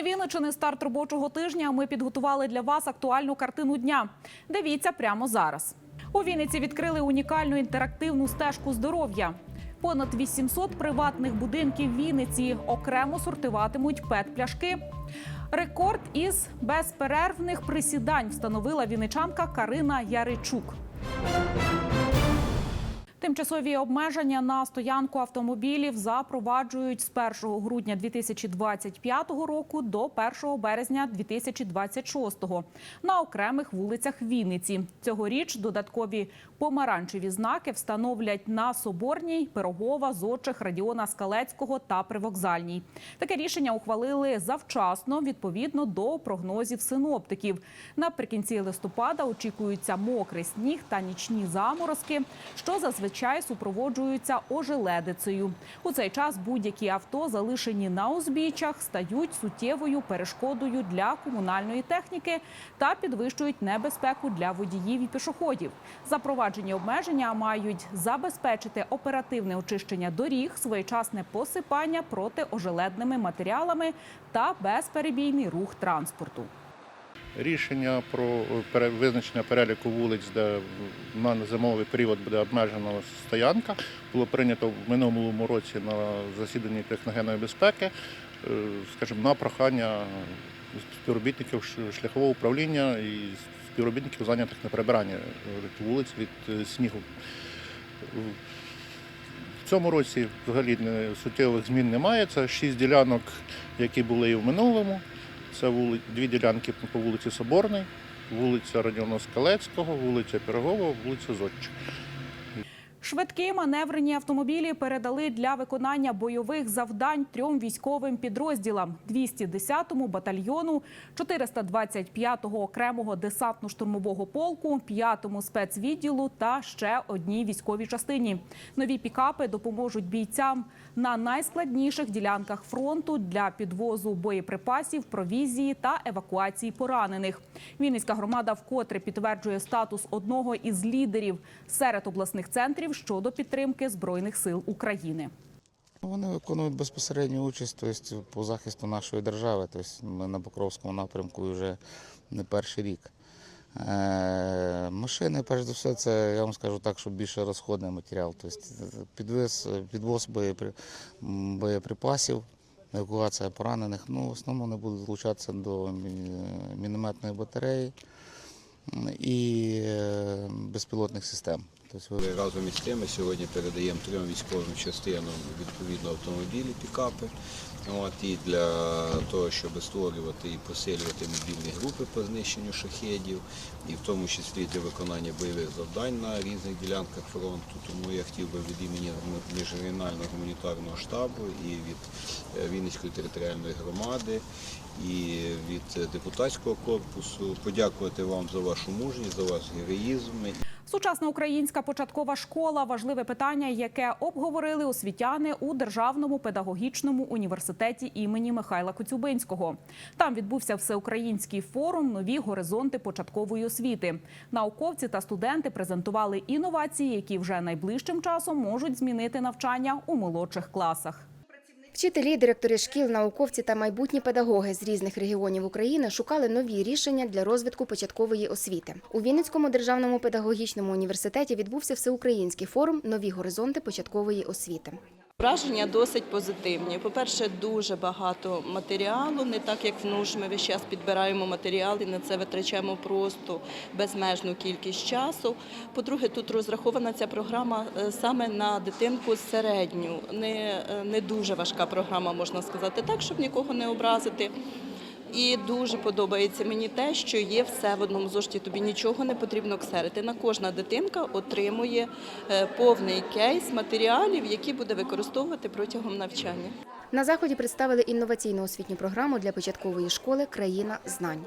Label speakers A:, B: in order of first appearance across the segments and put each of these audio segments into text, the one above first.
A: Новини Вінничини, старт робочого тижня. Ми підготували для вас актуальну картину дня. Дивіться прямо зараз. У Вінниці відкрили унікальну інтерактивну стежку здоров'я. Понад 800 приватних будинків Вінниці окремо сортуватимуть пет-пляшки. Рекорд із безперервних присідань встановила вінничанка Карина Яричук. Тимчасові обмеження на стоянку автомобілів запроваджують з 1 грудня 2025 року до 1 березня 2026 на окремих вулицях Вінниці. Цьогоріч додаткові помаранчеві знаки встановлять на Соборній, Пирогова, Зодчих, Радіона Скалецького та Привокзальній. Таке рішення ухвалили завчасно відповідно до прогнозів синоптиків. Наприкінці листопада очікуються мокрий сніг та нічні заморозки, що зазвичай супроводжуються ожеледицею. У цей час будь-які авто, залишені на узбіччях, стають суттєвою перешкодою для комунальної техніки та підвищують небезпеку для водіїв і пішоходів. Запроваджені обмеження мають забезпечити оперативне очищення доріг, своєчасне посипання протиожеледними матеріалами та безперебійний рух транспорту.
B: Рішення про пере- визначення переліку вулиць, де на зимовий період буде обмежена стоянка, було прийнято в минулому році на засіданні техногенної безпеки, е, скажімо, на прохання співробітників шляхового управління і співробітників зайнятих на прибиранні е, вулиць від е, снігу. В цьому році взагалі суттєвих змін немає. Це шість ділянок, які були і в минулому. Це вули... дві ділянки по вулиці Соборний, вулиця Радіона Скалецького, вулиця Пірогова, вулиця Зодча.
A: Швидкі маневрені автомобілі передали для виконання бойових завдань трьом військовим підрозділам: 210-му батальйону, 425-го окремого десантно-штурмового полку, 5-му спецвідділу та ще одній військовій частині. Нові пікапи допоможуть бійцям на найскладніших ділянках фронту для підвозу боєприпасів, провізії та евакуації поранених. Вінницька громада вкотре підтверджує статус одного із лідерів серед обласних центрів щодо підтримки збройних сил України.
C: Вони виконують безпосередню участь тобто, по захисту нашої держави. Тобто, ми на Покровському напрямку вже не перший рік. Е, Машини, перш за все, це я вам скажу так, що більше розходний матеріал. Тобто, підвіз, підвоз боєпри- боєприпасів, евакуація поранених. Ну, в основному вони будуть долучатися до мінометної батареї і е, безпілотних систем. Тобто,
D: Разом із тим сьогодні передаємо трьом військовим частинам відповідно автомобілі, пікапи. От, і для того, щоб створювати і посилювати мобільні групи по знищенню шахедів, і в тому числі для виконання бойових завдань на різних ділянках фронту. Тому я хотів би від імені міжрегіонального гуманітарного штабу і від е, Вінницької територіальної громади, і від депутатського корпусу подякувати вам за вашу мужність, за ваш героїзм.
A: Сучасна українська початкова школа важливе питання, яке обговорили освітяни у Державному педагогічному університеті імені Михайла Коцюбинського. Там відбувся всеукраїнський форум Нові горизонти початкової освіти. Науковці та студенти презентували інновації, які вже найближчим часом можуть змінити навчання у молодших класах.
E: Вчителі, директори шкіл, науковці та майбутні педагоги з різних регіонів України шукали нові рішення для розвитку початкової освіти. У Вінницькому державному педагогічному університеті відбувся всеукраїнський форум Нові горизонти початкової освіти.
F: Враження досить позитивні. По-перше, дуже багато матеріалу, не так як в нуж. Ми весь час підбираємо матеріал і на це витрачаємо просто безмежну кількість часу. По-друге, тут розрахована ця програма е, саме на дитинку середню, не, е, не дуже важка програма, можна сказати так, щоб нікого не образити. І дуже подобається мені те, що є все в одному зошиті. Тобі нічого не потрібно ксерити. На кожна дитинка отримує е, повний кейс матеріалів, які буде використовувати протягом навчання.
E: На заході представили інноваційну освітню програму для початкової школи Країна знань.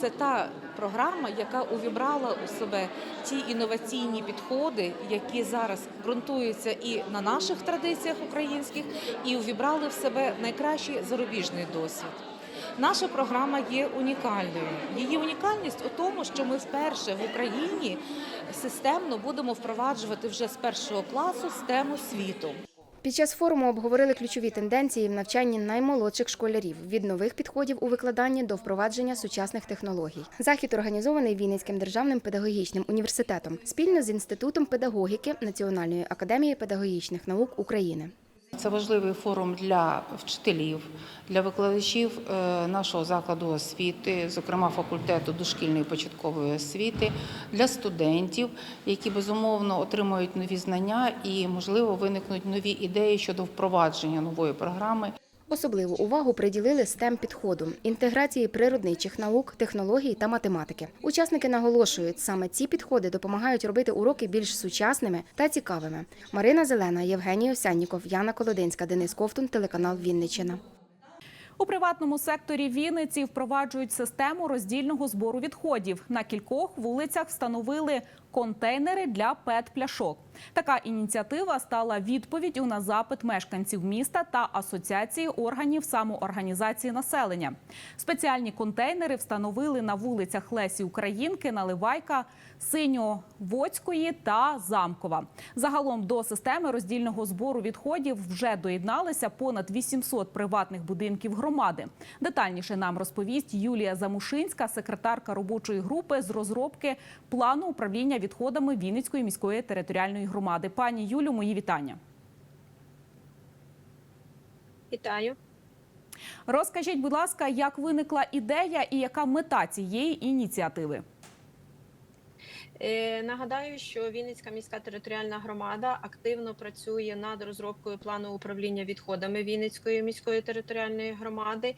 G: Це та програма, яка увібрала у себе ті інноваційні підходи, які зараз ґрунтуються і на наших традиціях українських, і увібрали в себе найкращий зарубіжний досвід. Наша програма є унікальною. Її унікальність у тому, що ми вперше в Україні системно будемо впроваджувати вже з першого класу STEM освіту.
E: Під час форуму обговорили ключові тенденції в навчанні наймолодших школярів від нових підходів у викладанні до впровадження сучасних технологій. Захід організований Вінницьким державним педагогічним університетом спільно з інститутом педагогіки Національної академії педагогічних наук України.
H: Це важливий форум для вчителів, для викладачів е, нашого закладу освіти, зокрема факультету дошкільної початкової освіти, для студентів, які безумовно отримують нові знання і, можливо, виникнуть нові ідеї щодо впровадження нової програми.
E: Особливу увагу приділили stem підходу інтеграції природничих наук, технологій та математики. Учасники наголошують, саме ці підходи допомагають робити уроки більш сучасними та цікавими. Марина Зелена, Євгеній Осянніков, Яна Колодинська, Денис Ковтун, телеканал Вінниччина.
A: У приватному секторі Вінниці впроваджують систему роздільного збору відходів. На кількох вулицях встановили контейнери для пет-пляшок. Така ініціатива стала відповіддю на запит мешканців міста та асоціації органів самоорганізації населення. Спеціальні контейнери встановили на вулицях Лесі Українки, Наливайка, Синьоводської та Замкова. Загалом до системи роздільного збору відходів вже доєдналися понад 800 приватних будинків громади. Детальніше нам розповість Юлія Замушинська, секретарка робочої групи з розробки плану управління відходами Вінницької міської територіальної громади. Пані Юлю, мої вітання.
I: Вітаю.
A: Розкажіть, будь ласка, як виникла ідея і яка мета цієї ініціативи?
I: Е, Нагадаю, що Вінницька міська територіальна громада активно працює над розробкою плану управління відходами Вінницької міської територіальної громади.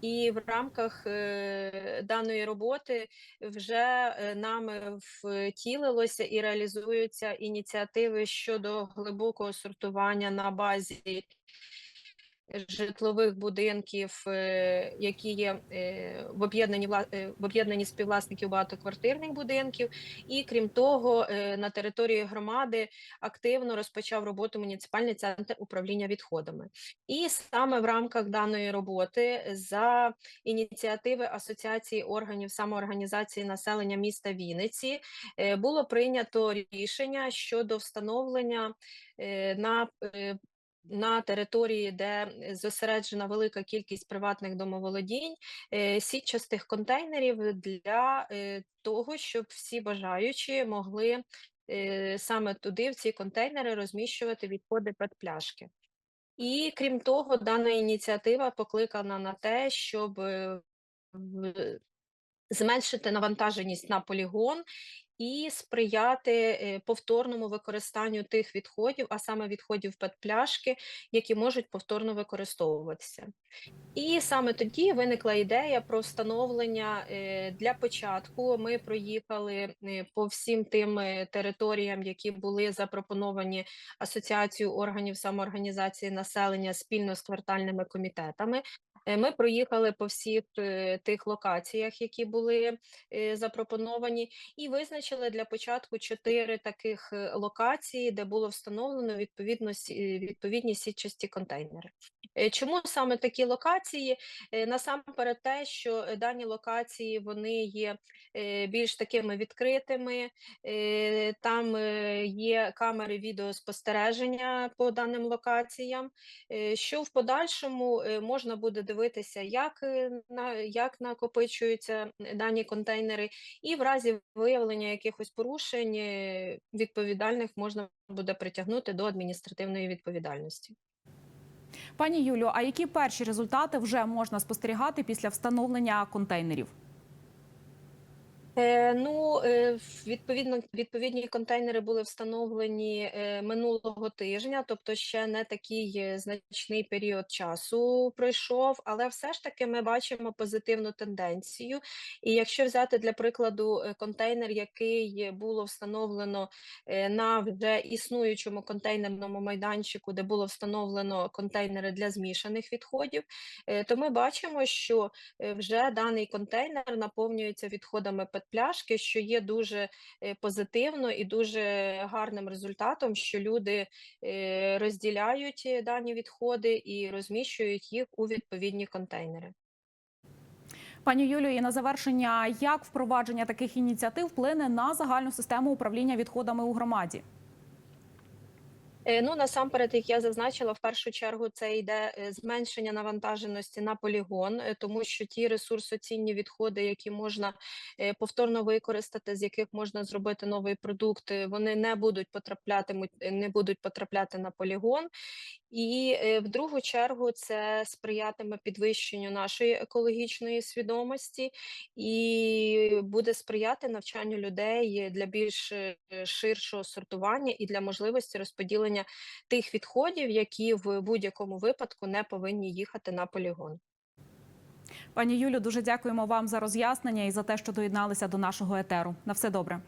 I: І в рамках е, даної роботи вже е, нами втілилося і реалізуються ініціативи щодо глибокого сортування на базі житлових будинків, е, які є е, в об'єднанні е, в об'єднанні співвласників багатоквартирних будинків. І крім того, на території громади активно розпочав роботу муніципальний центр управління відходами. І саме в рамках даної роботи за ініціативи Асоціації органів самоорганізації населення міста Вінниці було прийнято рішення щодо встановлення на на території, де зосереджена велика кількість приватних домоволодінь, е, сітчастих контейнерів для е, того, щоб всі бажаючі могли е, саме туди, в ці контейнери, розміщувати відходи пляшки. І крім того, дана ініціатива покликана на те, щоб зменшити навантаженість на полігон і сприяти е, повторному використанню тих відходів, а саме відходів пет-пляшки, які можуть повторно використовуватися. І саме тоді виникла ідея про встановлення е, для початку. Ми проїхали е, по всім тим територіям, які були запропоновані Асоціацією органів самоорганізації населення спільно з квартальними комітетами. Е, Ми проїхали по всіх е, тих локаціях, які були е, запропоновані, і визначили для початку чотири таких локації, де було встановлено відповідно відповідні сітчасті контейнери. Е, Чому саме такі локації? Е, Насамперед те, що е, дані локації вони є більш такими відкритими, там є камери відеоспостереження по даним локаціям, що в подальшому можна буде дивитися, як, на, як накопичуються дані контейнери, і в разі виявлення якихось порушень відповідальних можна буде притягнути до адміністративної відповідальності.
A: Пані Юлю, а які перші результати вже можна спостерігати після встановлення контейнерів?
I: Е, ну, е, відповідно, відповідні контейнери були встановлені е, минулого тижня, тобто ще не такий значний період часу пройшов, але все ж таки ми бачимо позитивну тенденцію. І якщо взяти для прикладу контейнер, який було встановлено на вже існуючому контейнерному майданчику, де було встановлено контейнери для змішаних відходів, то ми бачимо, що вже даний контейнер наповнюється відходами петпляшки, що є дуже е, позитивно і дуже гарним результатом, що люди е, розділяють е, дані відходи і розміщують їх у відповідні контейнери.
A: Пані Юлію, і на завершення, як впровадження таких ініціатив вплине на загальну систему управління відходами у громаді?
I: Е, Ну, насамперед, як я зазначила, в першу чергу це йде е, зменшення навантаженості на полігон, е, тому що ті ресурсоцінні відходи, які можна повторно використати, з яких можна зробити новий продукт, вони не будуть потраплятимуть, не будуть потрапляти на полігон. І в другу чергу це сприятиме підвищенню нашої екологічної свідомості і буде сприяти навчанню людей для більш ширшого сортування і для можливості розподілення тих відходів, які в будь-якому випадку не повинні їхати на полігон.
A: Пані Юлю, дуже дякуємо вам за роз'яснення і за те, що доєдналися до нашого етеру. На все добре.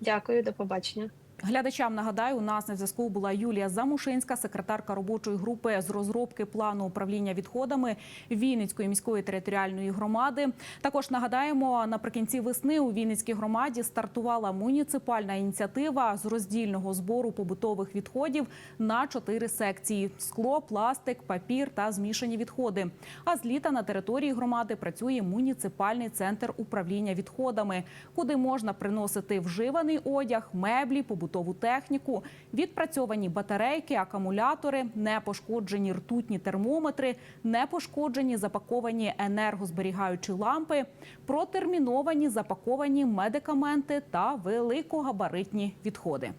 I: Дякую, до побачення.
A: Глядачам нагадаю, у нас на зв'язку була Юлія Замушинська, секретарка робочої групи з розробки плану управління відходами Вінницької міської територіальної громади. Також нагадаємо, наприкінці весни у Вінницькій громаді стартувала муніципальна ініціатива з роздільного збору побутових відходів на чотири секції: скло, пластик, папір та змішані відходи. А з літа на території громади працює муніципальний центр управління відходами, куди можна приносити вживаний одяг, меблі, побутову техніку, відпрацьовані батарейки, акумулятори, непошкоджені ртутні термометри, непошкоджені запаковані енергозберігаючі лампи, протерміновані запаковані медикаменти та великогабаритні відходи.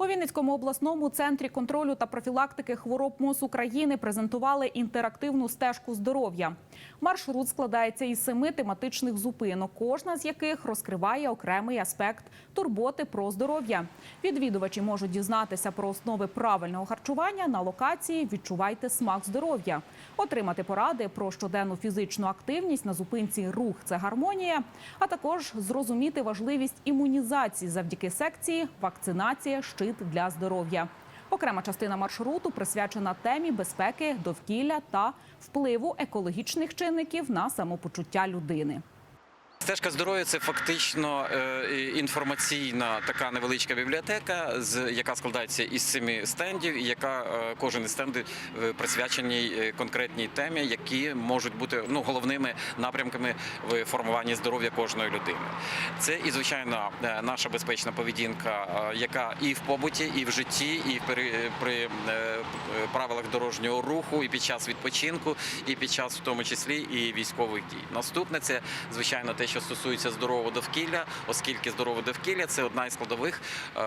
A: У Вінницькому обласному центрі контролю та профілактики хвороб МОЗ України презентували інтерактивну стежку здоров'я. Маршрут складається із семи тематичних зупинок, кожна з яких розкриває окремий аспект турботи про здоров'я. Відвідувачі можуть дізнатися про основи правильного харчування на локації Відчувайте смак здоров'я, отримати поради про щоденну фізичну активність на зупинці Рух це гармонія, а також зрозуміти важливість імунізації завдяки секції Вакцинація щит для здоров'я. Окрема частина маршруту присвячена темі безпеки, довкілля та впливу екологічних чинників на самопочуття людини.
J: Стежка здоров'я це фактично е, інформаційна така невеличка бібліотека, яка складається із семи стендів, і яка е, кожен із стендів е, присвячений конкретній темі, які можуть бути ну головними напрямками в формуванні здоров'я кожної людини. Це і звичайно наша безпечна поведінка, яка і в побуті, і в житті, і при, при правилах дорожнього руху, і під час відпочинку, і під час в тому числі і військових дій. Наступне це звичайно те, що стосується здорового довкілля, оскільки здорове довкілля це одна із складових е,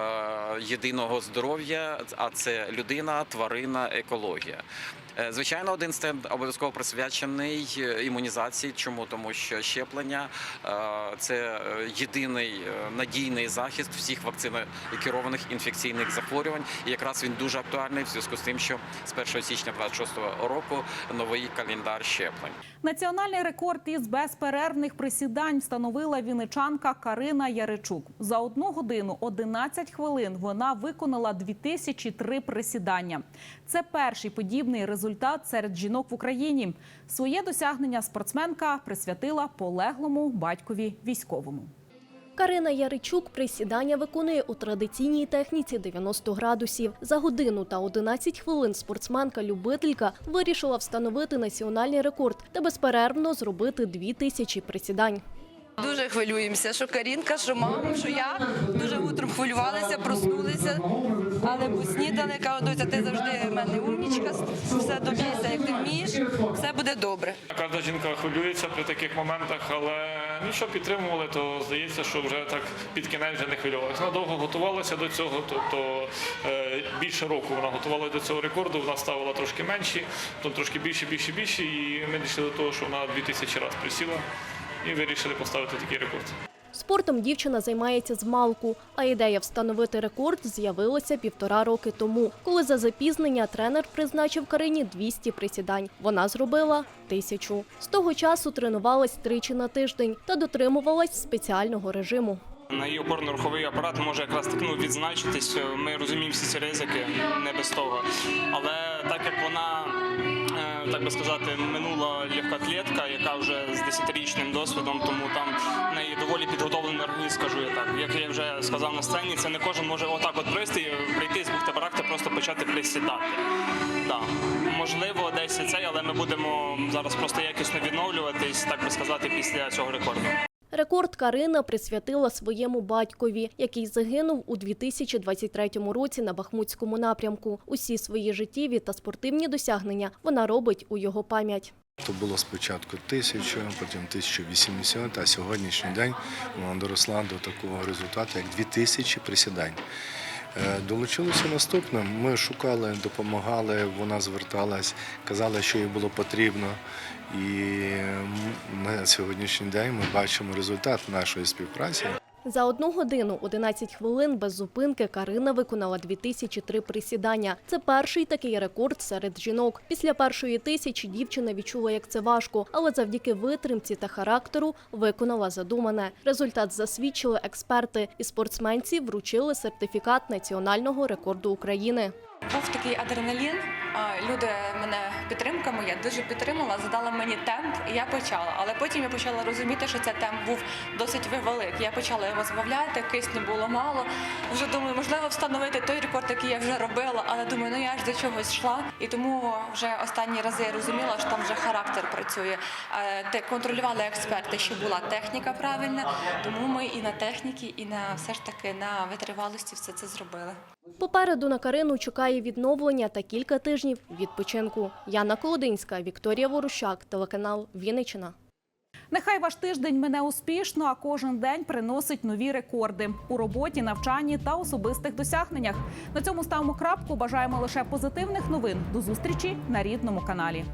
J: єдиного здоров'я, а це людина, тварина, екологія. Е, Звичайно, один стенд обов'язково присвячений е, імунізації. Чому тому, що щеплення е, це єдиний надійний захист всіх вакцинокерованих інфекційних захворювань. І якраз він дуже актуальний в зв'язку з тим, що з 1 січня 26 року новий календар щеплень.
A: Національний рекорд із безперервних присідань встановила вінничанка Карина Яричук. За одну годину 11 хвилин вона виконала 2003 присідання. Це перший подібний результат серед жінок в Україні. Своє досягнення спортсменка присвятила полеглому батькові військовому.
K: Карина Яричук присідання виконує у традиційній техніці 90 градусів. За годину та 11 хвилин спортсменка-любителька вирішила встановити національний рекорд та безперервно зробити 2000 присідань.
L: Дуже хвилюємося, що Карінка, що мама, що я дуже утром хвилювалися, проснулися, але поснідали, кажуть, доця, ти завжди в мене умнічка, все добійся, як ти вмієш, все буде добре.
M: Кожна жінка хвилюється при таких моментах, але ну що підтримували, то здається, що вже так під кінець вже не хвилювалася. Вона довго готувалася до цього, тобто е, більше року вона готувалася до цього рекорду, вона ставила трошки менші, потім трошки більше, більше, більше, і ми дійшли до того, що вона 2000 разів присіла і вирішили поставити такий рекорд.
K: Спортом дівчина займається з малку, а ідея встановити рекорд з'явилася півтора роки тому, коли за запізнення тренер призначив Карині 200 присідань. Вона зробила тисячу. З того часу тренувалась тричі на тиждень та дотримувалась спеціального режиму.
N: На її опорно-руховий апарат може якраз так ну, відзначитись. Ми розуміємо всі ці ризики, не без того. Але так як вона, так би сказати, минула легкоатлетка, яка вже з 10-річним досвідом, тому там в неї доволі підготовлений організм, скажу я так. Як я вже сказав на сцені, це не кожен може отак от прийти, прийти з бухтабаракти, просто почати присідати. Да. Можливо, десь і цей, але ми будемо зараз просто якісно відновлюватись, так би сказати, після цього рекорду.
K: Рекорд Карина присвятила своєму батькові, який загинув у 2023 році на Бахмутському напрямку. Усі свої життєві та спортивні досягнення вона робить у його пам'ять.
O: То було спочатку тисячу, потім 1080, а сьогоднішній день вона доросла до такого результату, як 2000 присідань. Е, Долучилося наступне. Ми шукали, допомагали, вона зверталась, казала, що їй було потрібно. І на сьогоднішній день ми бачимо результат нашої співпраці.
K: За одну годину 11 хвилин без зупинки Карина виконала 2003 присідання. Це перший такий рекорд серед жінок. Після першої тисячі дівчина відчула, як це важко, але завдяки витримці та характеру виконала задумане. Результат засвідчили експерти, і спортсменці вручили сертифікат національного рекорду України.
P: Був такий адреналін. Люди мене підтримка моя дуже підтримала, задала мені темп, і я почала. Але потім я почала розуміти, що цей темп був досить великий. Я почала його збавляти, кисню було мало. Вже думаю, можливо, встановити той рекорд, який я вже робила, але думаю, ну я ж до чогось йшла. І тому вже останні рази я розуміла, що там вже характер працює. Те контролювали експерти, що була техніка правильна. Тому ми і на техніці, і на все ж таки на витривалості все це зробили.
K: Попереду на Карину чекає відновлення та кілька тижнів відпочинку. Яна Колодинська, Вікторія Ворущак, телеканал Вінниччина.
A: Нехай ваш тиждень мене успішно, а кожен день приносить нові рекорди у роботі, навчанні та особистих досягненнях. На цьому ставимо крапку. Бажаємо лише позитивних новин. До зустрічі на рідному каналі.